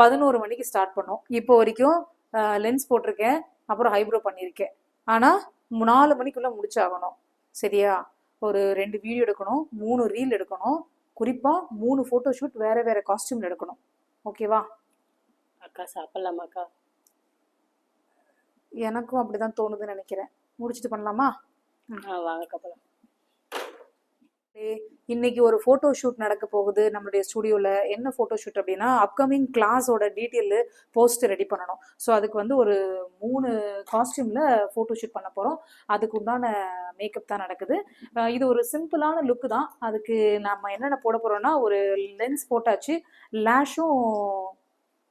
பதினோரு மணிக்கு ஸ்டார்ட் பண்ணோம். இப்போ வரைக்கும் லென்ஸ் போட்டிருக்கேன். அப்புறம் ஹைப்ரோ பண்ணியிருக்கேன். ஆனால் நாலு மணிக்குள்ளே முடிச்சாகணும். சரியா? ஒரு ரெண்டு வீடியோ எடுக்கணும் மூணு ரீல் எடுக்கணும். குறிப்பாக மூணு ஃபோட்டோ ஷூட் வேறு வேறு காஸ்டியூமில் எடுக்கணும். ஓகேவா அக்கா சாப்பிடலாமாக்கா எனக்கும் அப்படிதான் தோணுதுன்னு நினைக்கிறேன். முடிச்சுட்டு பண்ணலாமா? ஆ வாங்கக்கா போலாம். ஏய், இன்னைக்கு ஒரு ஃபோட்டோ ஷூட் நடக்க போகுது நம்மளுடைய ஸ்டுடியோவில் என்ன ஃபோட்டோ ஷூட் அப்படின்னா அப்கமிங் கிளாஸோட டீட்டெயில் போஸ்ட் ரெடி பண்ணணும். ஸோ அதுக்கு வந்து ஒரு மூணு காஸ்டியூமில் ஃபோட்டோ ஷூட் பண்ண போகிறோம் அதுக்கு உண்டான மேக்கப் தான் நடக்குது. இது ஒரு சிம்பிளான லுக்கு தான். அதுக்கு நம்ம என்னென்ன போட போகிறோம்னா ஒரு லென்ஸ் போட்டாச்சு. லேஷும்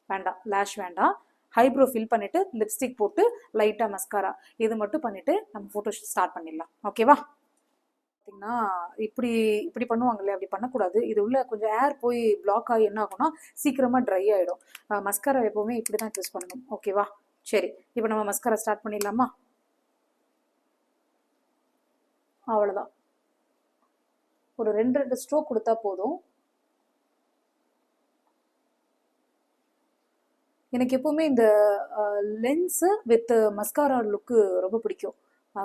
வேண்டாம். லேஷ் வேண்டாம். ஹைப்ரோ ஃபில் பண்ணிவிட்டு லிப்ஸ்டிக் போட்டு லைட்டாக மஸ்காரா இது மட்டும் பண்ணிவிட்டு நம்ம ஃபோட்டோ ஷூட் ஸ்டார்ட் பண்ணிடலாம். ஓகேவா பார்த்தீங்கன்னா இப்படி இப்படி பண்ணுவாங்கல்ல அப்படி பண்ணக்கூடாது. இது உள்ள கொஞ்சம் ஏர் போய் பிளாக் ஆகி என்ன ஆகும்னா சீக்கிரமாக ட்ரை ஆகிடும் மஸ்காரா எப்போவுமே இப்படி தான் யூஸ் பண்ணணும் ஓகேவா சரி. இப்போ நம்ம மஸ்காரா ஸ்டார்ட் பண்ணிடலாமா? அவ்வளோதான் ஒரு ரெண்டு ரெண்டு ஸ்ட்ரோக் கொடுத்தா போதும். எனக்கு எப்பவுமே இந்த லென்ஸு வித் மஸ்காரா லுக்கு ரொம்ப பிடிக்கும்.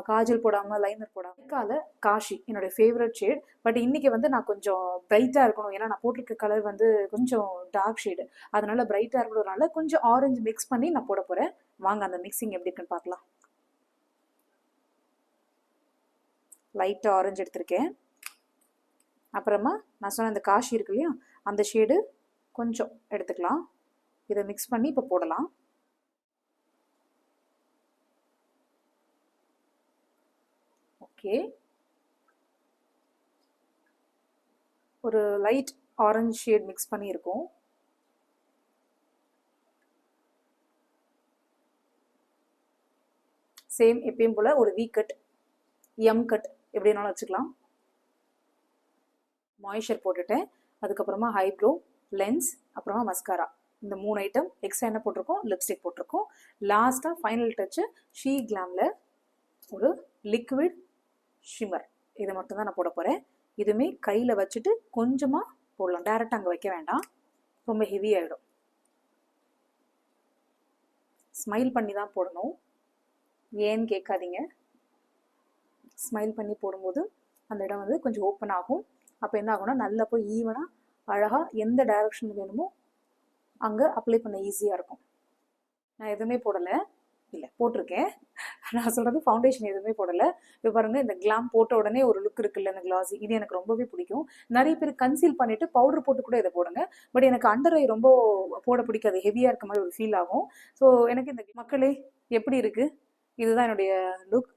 காஜல் போடாமல் லைனர் போடாமல் கால காஷி என்னோட ஃபேவரட் ஷேட் பட் இன்றைக்கி வந்து நான் கொஞ்சம் பிரைட்டாக இருக்கணும். ஏன்னா நான் போட்டிருக்க கலர் வந்து கொஞ்சம் டார்க் ஷேடு அதனால் பிரைட்டாக இருக்கிறதுனால கொஞ்சம் ஆரஞ்சு மிக்ஸ் பண்ணி நான் போட போகிறேன் வாங்க அந்த மிக்சிங் எப்படி இருக்குன்னு பார்க்கலாம். லைட்டாக ஆரஞ்சு எடுத்திருக்கேன். அப்புறமா நான் சொன்ன அந்த காஷி இருக்கு இல்லையா அந்த ஷேடு கொஞ்சம் எடுத்துக்கலாம். இதை மிக்ஸ் பண்ணி இப்போ போடலாம். ஓகே ஒரு லைட் ஆரஞ்சு ஷேட் மிக்ஸ் பண்ணியிருக்கோம். சேம் எப்பயும் போல் ஒரு வி கட் எம் கட் எப்படி வேணாலும் வச்சுக்கலாம். மாய்ஸ்சர் போட்டுட்டேன். அதுக்கப்புறமா ஹைப்ரோ லென்ஸ் அப்புறமா மஸ்காரா இந்த மூணு ஐட்டம் எக்ஸ்ட்ரா என்ன போட்டிருக்கோம்? லிப்ஸ்டிக் போட்டிருக்கோம். லாஸ்ட்டாக ஃபைனல் டச்சு ஷீ கிளாமில் ஒரு லிக்விட் ஷிமர் இதை மட்டும்தான் நான் போட போகிறேன் இதுவுமே கையில் வச்சுட்டு கொஞ்சமாக போடலாம். டேரெக்டாக அங்கே வைக்க வேண்டாம். ரொம்ப ஹெவி ஆகிடும் ஸ்மைல் பண்ணி தான் போடணும். ஏன்னு கேட்காதீங்க. ஸ்மைல் பண்ணி போடும்போது அந்த இடம் வந்து கொஞ்சம் ஓப்பன் ஆகும். அப்போ என்ன ஆகும்னா நல்லா போய் ஈவனாக அழகாக எந்த டைரக்ஷன் வேணுமோ அங்கே அப்ளை பண்ண ஈஸியாக இருக்கும். நான் எதுவுமே போடலை. இல்லை போட்டிருக்கேன். நான் சொல்கிறது ஃபவுண்டேஷன் எதுவுமே போடலை. இப்போ பாருங்கள் இந்த கிளாம் போட்ட உடனே ஒரு லுக் இருக்குல்ல இந்த கிளாஸி இது எனக்கு ரொம்பவே பிடிக்கும். நிறைய பேர் கன்சீல் பண்ணிவிட்டு பவுடர் போட்டு கூட இதை போடுங்க. பட் எனக்கு அண்டர் ஐ ரொம்ப போட பிடிக்காது. ஹெவியாக இருக்க மாதிரி ஒரு ஃபீல் ஆகும். ஸோ எனக்கு இந்த மக்களே எப்படி இருக்குது இதுதான் என்னுடைய லுக்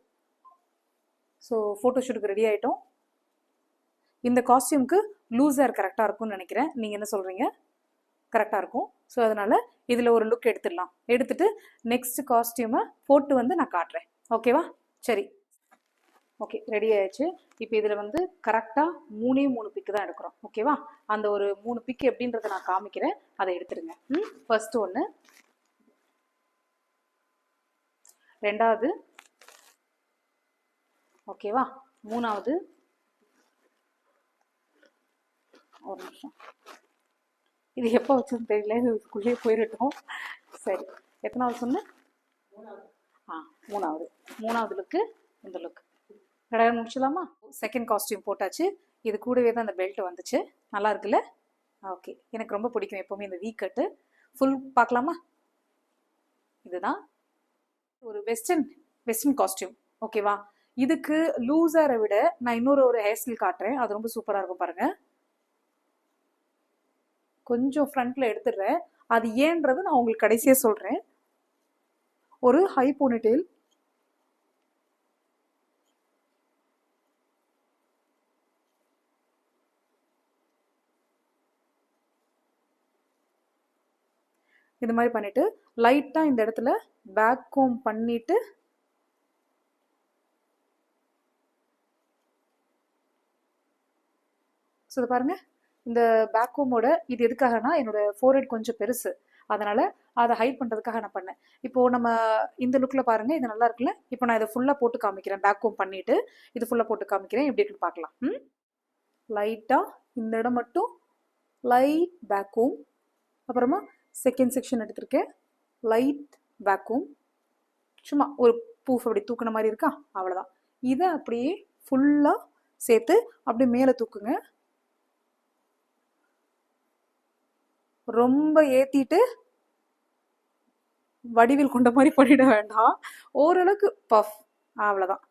ஸோ ஃபோட்டோஷூட்டுக்கு ரெடி ஆகிட்டோம் இந்த காஸ்டியூம்க்கு லூஸ் கரெக்டாக இருக்கும்னு நினைக்கிறேன். நீங்கள் என்ன சொல்கிறீங்க கரெக்டாக இருக்கும். ஸோ அதனால் இதில் ஒரு லுக் எடுத்துடலாம். எடுத்துட்டு நெக்ஸ்ட் காஸ்டியூமை போட்டு வந்து நான் காட்டுறேன். ஓகேவா சரி. ஓகே ரெடி ஆயிடுச்சு. இப்போ இதில் வந்து கரெக்டாக மூணே மூணு பிக்கு தான் எடுக்கிறோம். ஓகேவா அந்த ஒரு மூணு பிக்கு எப்படின்றத நான் காமிக்கிறேன். அதை எடுத்துருங்க ம்? ஃபர்ஸ்ட் ஒன்று ரெண்டாவது. ஓகேவா மூணாவது. ஒரு நிமிஷம். இது எப்போ வச்சதுன்னு தெரியல. இதுக்குள்ளேயே போயிடட்டும் சரி. எத்தனாவது சொன்ன? ஆ மூணாவது. மூணாவது லுக்கு இந்த லுக் கடை முடிச்சலாமா செகண்ட் காஸ்டியூம் போட்டாச்சு. இது கூடவே தான் அந்த பெல்ட் வந்துச்சு. நல்லா இருக்குல்ல? ஓகே. எனக்கு ரொம்ப பிடிக்கும் எப்போவுமே இந்த வீக்கட்டு ஃபுல் பார்க்கலாமா? இதுதான். ஒரு வெஸ்டர்ன் வெஸ்டர்ன் காஸ்டியூம் ஓகேவா இதுக்கு லூசரை விட நான் இன்னொரு ஒரு ஹேர் ஸ்டைல் காட்டுறேன். அது ரொம்ப சூப்பராக இருக்கும் பாருங்கள் கொஞ்சம் ஃப்ரண்ட்ல எடுத்துடுறேன். அது ஏன்றது நான் உங்களுக்கு கடைசியாக சொல்கிறேன் ஒரு ஹை போனிடெயில் இது மாதிரி பண்ணிட்டு லைட்டாக இந்த இடத்துல பேக் கோம் பண்ணிட்டு ஸோ இதை பாருங்க. இந்த பேக்ஹோமோட இது எதுக்காகனா என்னோட ஃபோர்ஹெட் கொஞ்சம் பெருசு. அதனால் அதை ஹைட் பண்ணுறதுக்காக நான் பண்ணேன். இப்போது நம்ம இந்த லுக்கில் பாருங்கள் இது நல்லா இருக்குல்ல? இப்போ நான் இதை ஃபுல்லாக போட்டு காமிக்கிறேன். பேக்ஹோம் பண்ணிவிட்டு இது ஃபுல்லாக போட்டு காமிக்கிறேன். எப்படி இருக்குன்னு பார்க்கலாம். ம்? லைட்டாக இந்த இடம் மட்டும் லைட் பேக்கூம் அப்புறமா செகண்ட் செக்ஷன் எடுத்திருக்கேன். லைட் வேக்யூம் சும்மா ஒரு பூஃப் அப்படி தூக்குன மாதிரி இருக்கா? அவ்வளோதான் இதை அப்படியே ஃபுல்லாக சேர்த்து அப்படியே மேலே தூக்குங்க. ரொம்ப ஏற்றிட்டு வடிவில் கொண்ட மாதிரி பண்ணிட வேண்டாம். ஓரளவுக்கு பஃப் அவ்வளோதான்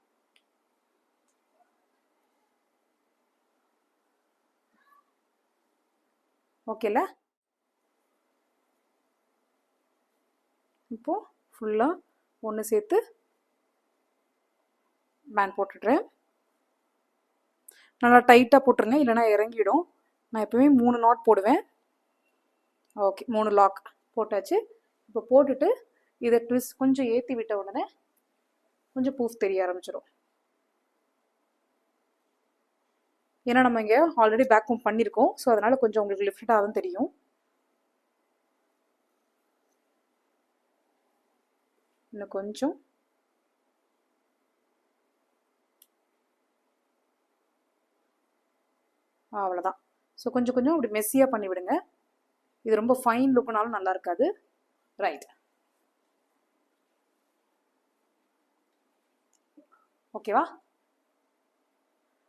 ஓகேல இப்போ ஃபுல்லாக ஒன்று சேர்த்து பேண்ட் போட்டுடுறேன். நல்லா டைட்டாக போட்டுருங்க இல்லைன்னா இறங்கிடும். நான் எப்பவுமே மூணு நாட் போடுவேன். ஓகே மூணு லாக் போட்டாச்சு. இப்போ போட்டுட்டு இதை ட்விஸ்ட் கொஞ்சம் ஏற்றி விட்ட உடனே கொஞ்சம் பூஃப் தெரிய ஆரம்பிச்சிடும் ஏன்னா நம்ம இங்கே ஆல்ரெடி பேக்கும் பண்ணியிருக்கோம் ஸோ அதனால் கொஞ்சம் உங்களுக்கு லிஃப்டாக தான் தெரியும். இன்னும் கொஞ்சம். அவ்வளோதான் ஸோ கொஞ்சம் கொஞ்சம் அப்படி மெஸ்ஸியாக பண்ணிவிடுங்க. இது ரொம்ப ஃபைன் லுக்குனாலும் நல்லா இருக்காது. ரைட் ஓகேவா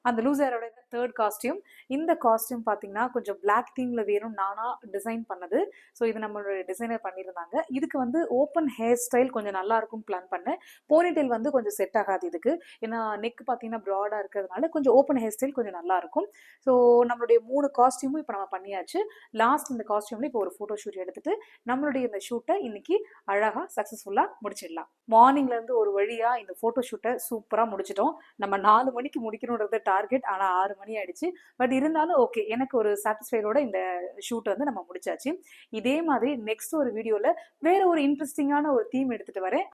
அந்த லூசரோட தேர்ட் காஸ்டியூம் இந்த காஸ்டியூம் பார்த்தீங்கன்னா கொஞ்சம் பிளாக் தீமில் வேணும் நானாக டிசைன் பண்ணது. ஸோ இது நம்மளோட டிசைனர் பண்ணியிருந்தாங்க இதுக்கு வந்து ஓப்பன் ஹேர் ஸ்டைல் கொஞ்சம் நல்லா இருக்கும் பிளான் பண்ணேன். போனிடெயில் வந்து கொஞ்சம் செட் ஆகாது இதுக்கு. ஏன்னா நெக் பார்த்தீங்கன்னா ப்ராடாக இருக்கிறதுனால கொஞ்சம் ஓப்பன் ஹேர் ஸ்டைல் கொஞ்சம் நல்லா இருக்கும் ஸோ நம்மளுடைய மூணு காஸ்டியூமும் இப்போ நம்ம பண்ணியாச்சு. லாஸ்ட் இந்த காஸ்டியூமில் இப்போ ஒரு ஃபோட்டோ ஷூட் எடுத்துட்டு நம்மளுடைய இந்த ஷூட்டை இன்னைக்கு அழகாக சக்ஸஸ்ஃபுல்லாக முடிச்சிடலாம். மார்னிங்லேருந்து ஒரு வழியாக இந்த ஃபோட்டோ ஷூட்டை சூப்பராக முடிச்சிட்டோம். நம்ம நாலு மணிக்கு முடிக்கணுன்றது டார்கெட் ஆனால் ஆறு மணி ஆயிடுச்சு. பட் இருந்தாலும் ஓகே எனக்கு ஒரு சாட்டிஸ்ஃபைடோட இந்த ஷூட் வந்து நம்ம முடிச்சாச்சு. இதே மாதிரி நெக்ஸ்ட் ஒரு வீடியோவில் வேற ஒரு இன்ட்ரெஸ்டிங்கான ஒரு தீம் எடுத்துகிட்டு வரேன்.